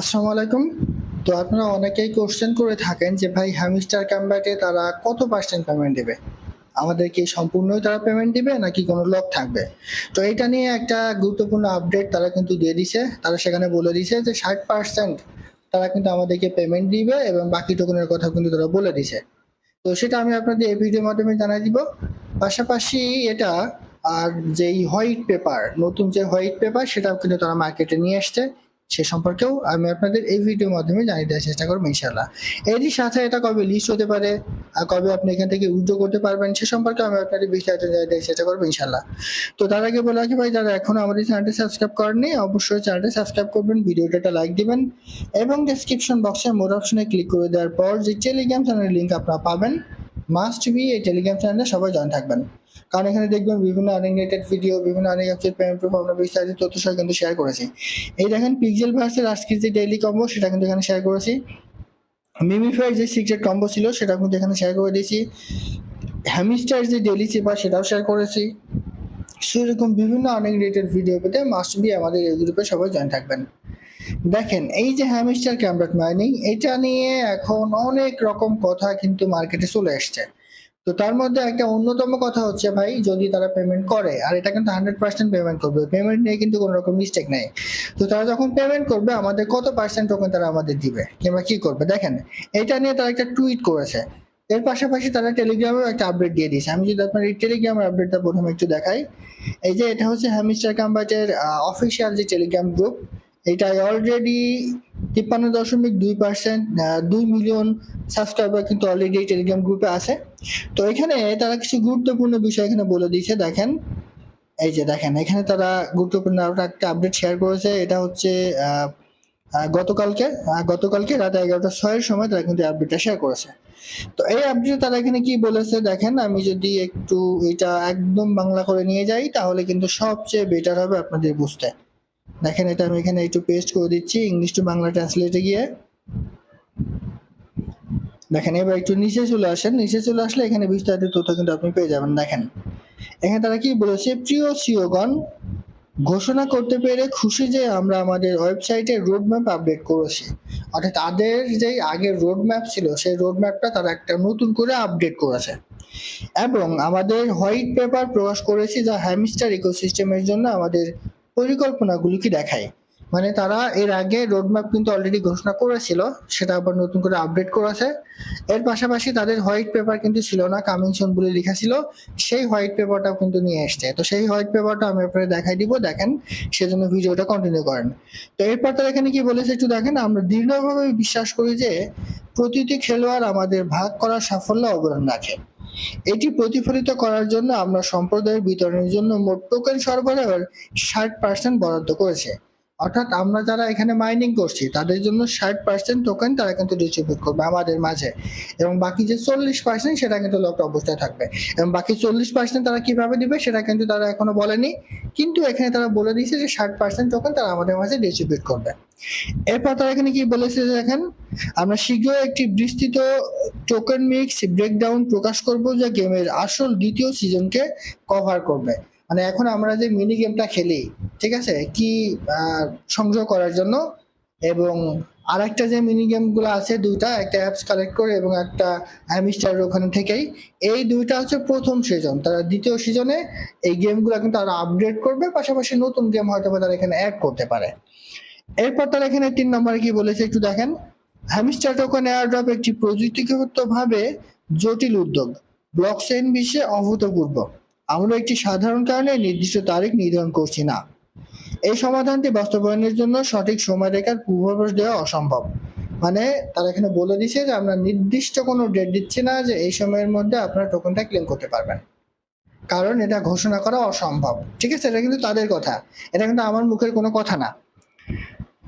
আসসালামু আলাইকুম। তো আপনারা অনেকেই কোশ্চেন করে থাকেন যে, ভাই হ্যামিস্টার ক্যাম্বাটে তারা কত পার্সেন্ট পেমেন্ট দেবে? আমাদের কি সম্পূর্ণই তারা পেমেন্ট দিবে নাকি কোনো লক থাকবে? তো এটা নিয়ে একটা গুরুত্বপূর্ণ আপডেট তারা কিন্তু দিয়ে দিছে। তারা সেখানে বলে দিছে যে, ষাট পার্সেন্ট তারা কিন্তু আমাদেরকে পেমেন্ট দিবে এবং বাকি টোকনের কথা কিন্তু তারা বলে দিছে। তো সেটা আমি আপনাদের এই ভিডিওর মাধ্যমে জানাই দিব। পাশাপাশি এটা, আর যেই হোয়াইট পেপার নতুন যে হোয়াইট পেপার সেটাও কিন্তু তারা মার্কেটে নিয়ে আসছে। সে সম্পর্কেও আমি আপনাদের এই ভিডিওর মাধ্যমে জানিয়ে দেওয়ার চেষ্টা করব ইনশাল্লাহ এরই সাথে এটা কবে লিস্ট হতে পারে, আর কবে আপনি এখান থেকে উইথড্র করতে পারবেন, সে সম্পর্কে আমি আপনাদের বিস্তারিত জানিয়ে দেওয়ার চেষ্টা করব ইনশাল্লাহ তো তার আগে বলে রাখি ভাই, যারা এখনও আমাদের চ্যানেলটি সাবস্ক্রাইব করেননি, অবশ্যই চ্যানেলটি সাবস্ক্রাইব করবেন ভিডিওটা একটা লাইক দিবেন এবং ডেসক্রিপশন বক্সে মোর অপশনে ক্লিক করে দেওয়ার পর যে টেলিগ্রাম চ্যানেলের লিঙ্ক আপনারা পাবেন মাস্ট বি এই টেলিগ্রাম চ্যানেলে সবাই জয়েন থাকবেন। কারণ এখানে দেখবেন বিভিন্ন আনরিলেটেড ভিডিও বিভিন্ন আর্নিং অ্যাপসের পেমেন্ট প্রুফ আমরা বিস্তারিত তথ্য সহ কিন্তু শেয়ার করেছি। এই দেখেন পিক্সেল ভার্সের আজকের যে ডেইলি কম্বো সেটা কিন্তু এখানে শেয়ার করেছি। মিমিফাই যে সিক্রেট কম্বো ছিল সেটা কিন্তু এখানে শেয়ার করে দিয়েছি। হ্যামিস্টার যে ডেইলি চেপার সেটাও শেয়ার করেছি। সেরকম বিভিন্ন আর্নিং ভিডিও পেতে মাস্ট বি আমাদের এই গ্রুপে সবাই জয়েন থাকবেন। দেখেন, এই যে হ্যামিস্টার ক্যামব্রাট মাইনিং এটা নিয়ে এখন অনেক রকম কথা কিন্তু মার্কেটে চলে এসছে। তো তার মধ্যে একটা অন্যতম কথা হচ্ছে ভাই, যদি তারা পেমেন্ট করে, আর এটা কিন্তু হান্ড্রেড পার্সেন্ট পেমেন্ট করবে। পেমেন্ট নিয়ে কিন্তু কোনো রকম মিস্টেক নেই। তো তারা যখন পেমেন্ট করবে, আমাদের কত পার্সেন্ট টোকেন তারা আমাদের দিবে? কিংবা কি করবে? দেখেন, এটা নিয়ে তারা একটা টুইট করেছে। এর পাশাপাশি তারা টেলিগ্রামেও একটা আপডেট দিয়ে দিয়েছে। আমি যদি আপনার এই টেলিগ্রামের আপডেটটা প্রথমে একটু দেখাই। এই যে এটা হচ্ছে হ্যামিস্টার কাম্বাটের অফিসিয়াল যে টেলিগ্রাম গ্রুপ এটা অলরেডি তিপ্পান্ন দশমিক দুই পার্সেন্ট দুই মিলিয়ন সাবস্ক্রাইবার কিন্তু অলরেডি টেলিগ্রাম গ্রুপে আছে। তো এখানে তারা কিছু গুরুত্বপূর্ণ বিষয় এখানে বলে দিয়েছে, দেখেন। এই যে দেখেন, এখানে তারা গুরুত্বপূর্ণ একটা আপডেট শেয়ার করেছে, এটা হচ্ছে গতকালকে গতকালকে রাত এগারোটা ছয়ের সময় তারা কিন্তু আপডেটটা শেয়ার করেছে। তো এই আপডেটে তারা এখানে কি বলেছে, দেখেন, আমি যদি একটু এটা একদম বাংলা করে নিয়ে যাই, তাহলে কিন্তু সবচেয়ে বেটার হবে আপনাদের বুঝতে। দেখেন এটা আমি এখানে একটু পেস্ট করে দিচ্ছি ইংলিশ টু বাংলা ট্রান্সলেটে গিয়ে। দেখেন, এবার একটু নিচে চলে আসেন। নিচে চলে আসলে এখানে বিস্তারিত তথ্য কিন্তু আপনি পেয়ে যাবেন। দেখেন, এখানে তারা কি বলেছে? প্রিয় সিওগণ ঘোষণা করতে পেরে খুশি যে আমরা আমাদের ওয়েবসাইটে রোডম্যাপ আপডেট করেছি। অর্থাৎ তাদের যে আগের রোডম্যাপ ছিল, সেই রোডম্যাপটা তারা একটা নতুন করে আপডেট করেছে। এবং আমাদের হোয়াইট পেপার প্রকাশ করেছি যা হ্যামস্টার ইকোসিস্টেমের জন্য আমাদের পরিকল্পনাগুলিকে দেখায়? মানে তারা এর আগে রোডম্যাপ কিন্তু অলরেডি ঘোষণা করেছিল, সেটা আবার নতুন করে আপডেট করেছে। এর পাশাপাশি তাদের হোয়াইট পেপার কিন্তু ছিল না, কামিং সুন বলে লেখা ছিল, সেই হোয়াইট পেপারটাও কিন্তু নিয়ে এসছে। তো সেই হোয়াইট পেপারটা আমি আপনাদের দেখাই দিব, দেখেন সেজন্য ভিডিওটা কন্টিনিউ করেন। তো এরপর তারা এখানে কি বলেছে একটু দেখেন, আমরা দৃঢ়ভাবে বিশ্বাস করি যে প্রতিটি খেলোয়াড় আমাদের ভাগ করার সাফল্য অবদান রাখে। এটি প্রতিফলিত করার জন্য আমরা সম্প্রদায়ের বিতরণের জন্য মোট টোকেন সরবরাহের ষাট পার্সেন্ট বরাদ্দ করেছে। অর্থাৎ আমরা যারা এখানে মাইনিং করছি, তাদের জন্য ষাট পার্সেন্ট টোকেন তারা কিন্তু ডিস্ট্রিবিউট করবে আমাদের মাঝে। এবং বাকি যে চল্লিশ পার্সেন্ট সেটা কিন্তু লকড অবস্থায় থাকবে। এবং বাকি চল্লিশ পার্সেন্ট তারা কীভাবে দিবে সেটা কিন্তু তারা এখনও বলেনি। কিন্তু এখানে তারা বলে দিয়েছে যে ষাট পার্সেন্ট টোকেন তারা আমাদের মাঝে ডিস্ট্রিবিউট করবে। এরপর তারা এখানে কি বলেছে দেখেন? আমরা শীঘ্রই একটি বিস্তৃত টোকেন মিক্স ব্রেকডাউন প্রকাশ করব যা গেমের আসল দ্বিতীয় সিজনকে কভার করবে। মানে এখন আমরা যে মিনি গেমটা খেলি, ঠিক আছে? কি সংযোগ করার জন্য এবং আর একটা যে মিনি গেমগুলো আছে দুইটা, একটা অ্যাপস কালেক্ট করে এবং একটা অ্যামিস্টার ওখানে থেকেই, এই দুইটা হচ্ছে প্রথম সিজন তারা দ্বিতীয় সিজনে এই গেমগুলো কিন্তু তারা আপডেট করবে, পাশাপাশি নতুন গেম হয়তো তারা এখানে অ্যাড করতে পারে। এরপর তারা এখানে তিন নম্বরে কি বলেছে একটু দেখেন। হ্যামিস্টার টোকেন এয়ারড্রপ একটি প্রযুক্তিগতভাবে জটিল উদ্যোগ ব্লকচেইন বিশ্বে অভূতপূর্ব। আমরা একটি সাধারণ কারণে নির্দিষ্ট তারিখ নির্ধারণ করছি না। এই সমাধানটি বাস্তবায়নের জন্য সঠিক সময়রেখার পূর্বাভাস দেওয়া অসম্ভব। মানে তারা এখানে বলে দিছে যে আমরা নির্দিষ্ট কোনো ডেট দিচ্ছি না যে এই সময়ের মধ্যে আপনারা টোকনটা ক্লেম করতে পারবেন। কারণ এটা ঘোষণা করা অসম্ভব। ঠিক আছে? এটা কিন্তু তাদের কথা। এটা কিন্তু আমার মুখের কোনো কথা না।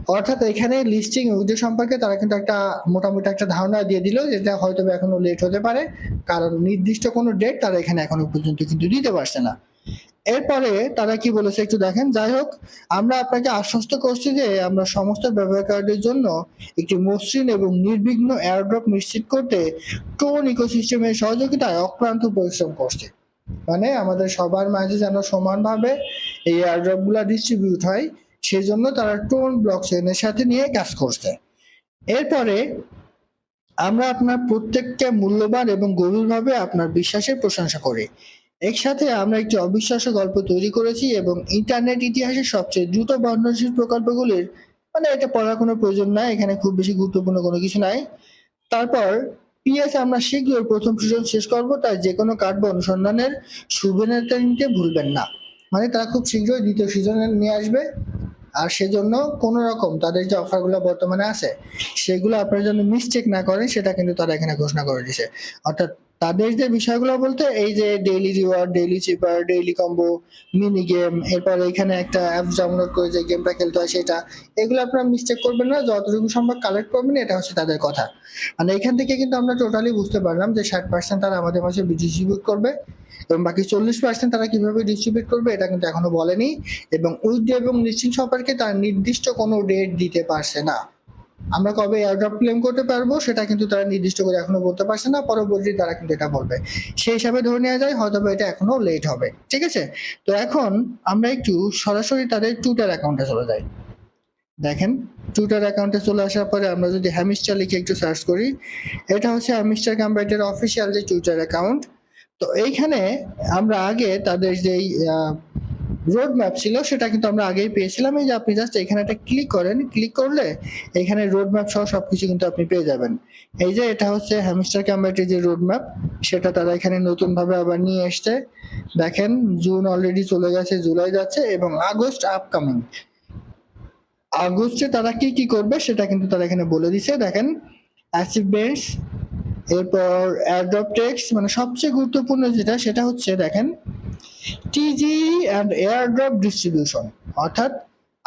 অর্থাৎ এখানে লিস্টিং উইথড্র সম্পর্কে তারা কিন্তু একটা মোটামুটি একটা ধারণা দিয়ে দিল যেটা হয়তো এখনও লেট হতে পারে। কারণ নির্দিষ্ট কোনো ডেট তারা এখানে এখনও পর্যন্ত কিন্তু দিতে পারছে না। এরপরে তারা কি বলেছে একটু দেখেন। যাই হোক, আমরা আপনাকে আশ্বস্ত করছি যে আমরা সমস্ত ব্যবহারকারীদের জন্য একটি মসৃণ এবং নির্বিঘ্ন এয়ারড্রপ নিশ্চিত করতে টোন ইকোসিস্টেমের সহযোগিতায় অক্লান্ত পরিশ্রম করছে। মানে আমাদের সবার মাঝে যেন সমানভাবে এই এয়ারড্রপগুলা ডিস্ট্রিবিউট হয়। সেই জন্য তারা টোন ব্লক চেনের সাথে নিয়ে কাজ করছে। এরপরে আমরা আপনার প্রত্যেককে মূল্যবান এবং গভীরভাবে আপনার বিশ্বাসের প্রশংসা করি। একসাথে আমরা একটি অবিশ্বাস্য গল্প তৈরি করেছি এবং ইন্টারনেট ইতিহাসের সবচেয়ে দ্রুত বর্ণনশীল প্রকল্পগুলির মানে এটা পড়ার কোনো প্রয়োজন নাই, এখানে খুব বেশি গুরুত্বপূর্ণ কোনো কিছু নাই। তারপর পিএস আমরা শীঘ্রই প্রথম সিজন শেষ করব, তাই যে কোনো কার্ড বা অনুসন্ধানের শুভেচ্ছা নিতে ভুলবেন না। মানে তারা খুব শীঘ্রই দ্বিতীয় সিজন নিয়ে আসবে। আর সেজন্য কোনো রকম তাদের যে অফারগুলো বর্তমানে আছে, সেগুলো আপনারা যেন মিসটেক না করেন, সেটা কিন্তু তারা এখানে ঘোষণা করে দিছে অর্থাৎ তাদের যে বিষয়গুলো বলতে, এই যে daily reward daily cipher daily combo mini game এরপর এখানে একটা অ্যাপ ডাউনলোড করে যে গেমটা খেলতে হয় সেটা, এগুলো আপনারা মিস্টেক করবেন না, যতটুকু সম্ভব কালেক্ট করবেন, এটা হচ্ছে তাদের কথা। মানে এখান থেকে কিন্তু আমরা টোটালি বুঝতে পারলাম যে ষাট পার্সেন্ট তারা আমাদের মাঝে ডিস্ট্রিবিউট করবে। এবং বাকি চল্লিশ পার্সেন্ট তারা কীভাবে ডিস্ট্রিবিউট করবে, এটা কিন্তু এখনও বলেনি। এবং উইথ এবং লিস্টিং সম্পর্কে তার নির্দিষ্ট কোনো ডেট দিতে পারছে না। আমরা কবে এয়ারড্রপ ক্লেম করতে পারব, সেটা কিন্তু তারা নির্দিষ্ট করে এখনও বলতে পারছে না পরবর্তী তারা কিন্তু এটা বলবে। সেই হিসাবে ধরে নেওয়া যায় হয়তো এটা এখনও লেট হবে, ঠিক আছে? তো এখন আমরা একটু সরাসরি তাদের টুইটার অ্যাকাউন্টে চলে যাই। দেখেন টুইটার অ্যাকাউন্টে চলে আসার পরে আমরা যদি হ্যামিস্টার লিখে একটু সার্চ করি, এটা হচ্ছে হ্যামিস্টার কম্পাইটের অফিসিয়াল যে টুইটার অ্যাকাউন্ট তো এইখানে আমরা আগে তাদের যেই রোড ম্যাপ ছিল সেটা কিন্তু আমরা আগেই পেয়েছিলাম। এই যে আপনি জাস্ট এখানে একটা ক্লিক করেন ক্লিক করলে এখানে রোড ম্যাপ সহ সবকিছু কিন্তু আপনি পেয়ে যাবেন। এই যে এটা হচ্ছে হ্যামিস্টার ক্যাম্বাইটের যে রোড ম্যাপ সেটা তারা এখানে নতুন ভাবে আবার নিয়ে এসছে। দেখেন জুন অলরেডি চলে গেছে জুলাই যাচ্ছে এবং আগস্ট আপকামিং আগস্টে তারা কি কি করবে সেটা কিন্তু তারা এখানে বলে দিছে। দেখেন অ্যাচিভমেন্টস এরপর এয়ারড্রপ টেক্সট মানে সবচেয়ে গুরুত্বপূর্ণ যেটা, সেটা হচ্ছে দেখেন টিজি অ্যান্ড এয়ারড্রপ ডিস্ট্রিবিউশন অর্থাৎ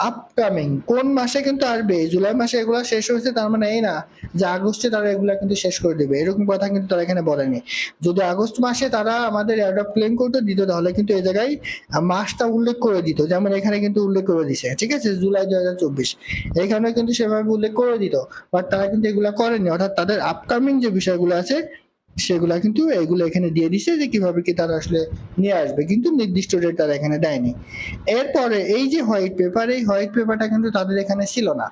আপকামিং কোন মাসে কিন্তু আসবে? জুলাই মাসে এগুলো শেষ হয়েছে, তার মানে এই না যে আগস্টে তারা এগুলা কিন্তু শেষ করে দেবে। এরকম কথা কিন্তু তারা এখানে বলেনি। যদি আগস্ট মাসে তারা আমাদের এয়ারড্রপ করতে, দিত, তাহলে কিন্তু এই জায়গায় মাসটা উল্লেখ করে দিত। যেমন এখানে কিন্তু উল্লেখ করে দিছে, ঠিক আছে? জুলাই দুই হাজার চব্বিশ। এখানে কিন্তু সেভাবে উল্লেখ করে দিত। বাট তারা কিন্তু এগুলা করেনি। অর্থাৎ তাদের আপকামিং যে বিষয়গুলো আছে সেগুলা কিন্তু এগুলো এখানে দিয়ে দিছে যে কীভাবে কি তারা আসলে নিয়ে আসবে। কিন্তু নির্দিষ্ট ডেট তারা এখানে দেয়নি। এরপরে এই যে হোয়াইট পেপার এই হোয়াইট পেপারটা কিন্তু তাদের এখানে ছিল না।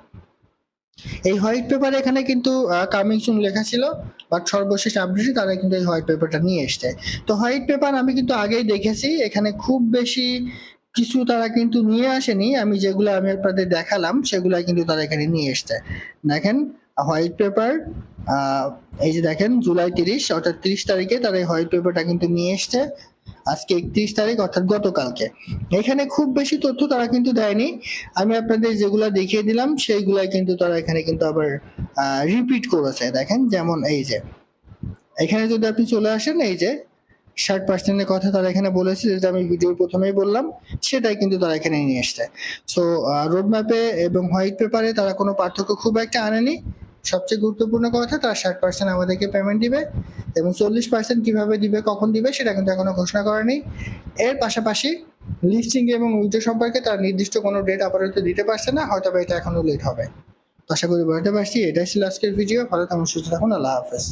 এই হোয়াইট পেপার এখানে কিন্তু কামিং সুন লেখা ছিল বাট সর্বশেষ আপডেটে তারা কিন্তু এই হোয়াইট পেপারটা নিয়ে এসছে। তো হোয়াইট পেপার আমি কিন্তু আগেই দেখেছি, এখানে খুব বেশি কিছু তারা কিন্তু নিয়ে আসেনি। আমি যেগুলো আমি আপনাদের দেখালাম সেগুলো কিন্তু তারা এখানে নিয়ে এসছে। দেখেন হোয়াইট পেপার এই যে দেখেন, জুলাই তিরিশ, অর্থাৎ তিরিশ তারিখে তারা এই হোয়াইট পেপারটা কিন্তু নিয়ে এসছে। আজকে একত্রিশ তারিখ, অর্থাৎ গতকালকে। এখানে খুব বেশি তথ্য তারা কিন্তু দেয়নি। আমি আপনাদের যেগুলো দেখিয়ে দিলাম, সেইগুলাই কিন্তু তারা এখানে কিন্তু আবার রিপিট করেছে। দেখেন, যেমন এই যে, এখানে যদি আপনি চলে আসেন, এই যে, ষাট পার্সেন্টের কথা তারা এখানে বলেছে, যেটা আমি ভিডিওর প্রথমেই বললাম, সেটাই কিন্তু তারা এখানে নিয়ে এসছে। সো রোড ম্যাপে এবং হোয়াইট পেপারে তারা কোনো পার্থক্য খুব একটা আনেনি। সবচেয়ে গুরুত্বপূর্ণ কথা, তারা ষাট পার্সেন্ট আমাদেরকে পেমেন্ট দিবে এবং চল্লিশ পার্সেন্ট কীভাবে দিবে, কখন দিবে, সেটা কিন্তু এখনও ঘোষণা করেনি এর পাশাপাশি লিস্টিং এবং উইথড্র সম্পর্কে তার নির্দিষ্ট কোনো ডেট আপাতত দিতে পারছে না, হয়তো এটা এখনও লেট হবে। আশা করি বলতে পারছি, এটাই ছিল আজকের ভিডিও ভালো থাকুন, সুস্থ থাকুন, আল্লাহ হাফেজ।